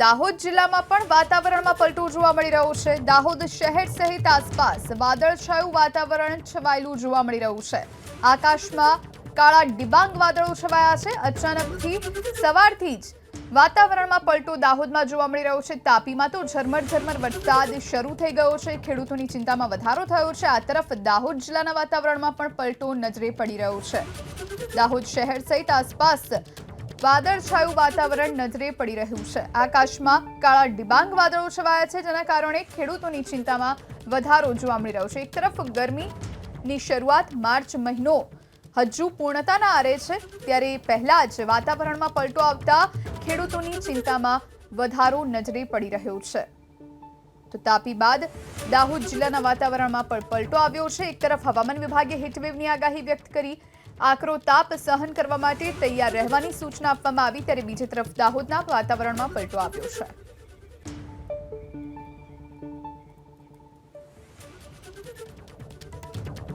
દાહોદ જિલ્લામાં પણ વાતાવરણમાં પલટો જોવા મળી રહ્યો છે. દાહોદ શહેર સહિત આસપાસ વાદળછાયું વાતાવરણ છવાયેલું જોવા મળી રહ્યું છે. આકાશમાં કાળા ડિબાંગ વાદળો છવાયા છે. અચાનકથી સવારથી જ વાતાવરણમાં પલટો દાહોદમાં જોવા મળી રહ્યો છે. તાપીમાં તો ઝરમર ઝરમર વરસાદ શરૂ થઈ ગયો છે. ખેડૂતોની ચિંતામાં વધારો થયો છે. આ તરફ દાહોદ જિલ્લાના વાતાવરણમાં પણ પલટો નજરે પડી રહ્યો છે. દાહોદ શહેર સહિત આસપાસ વાદળછાયું વાતાવરણ નજરે પડી રહ્યું છે. આકાશમાં કાળા ડિબાંગ વાદળો છવાયા છે, જેના કારણે ખેડૂતોની ચિંતામાં વધારો જોવા મળી રહ્યો છે. એક તરફ ગરમીની શરૂઆત માર્ચ મહિનો હજુ પૂર્ણતાના આરે છે, ત્યારે પહેલા જ વાતાવરણમાં પલટો આવતા ખેડૂતોની ચિંતામાં વધારો નજરે પડી રહ્યો છે. તો તાપી બાદ દાહોદ જિલ્લાના વાતાવરણમાં પણ પલટો આવ્યો છે. એક તરફ હવામાન વિભાગે હીટવેવની આગાહી વ્યક્ત કરી આકરો તાપ સહન કરવા માટે તૈયાર રહેવાની સૂચના આપવામાં આવી, ત્યારે બીજી તરફ દાહોદના વાતાવરણમાં પલટો આવ્યો છે.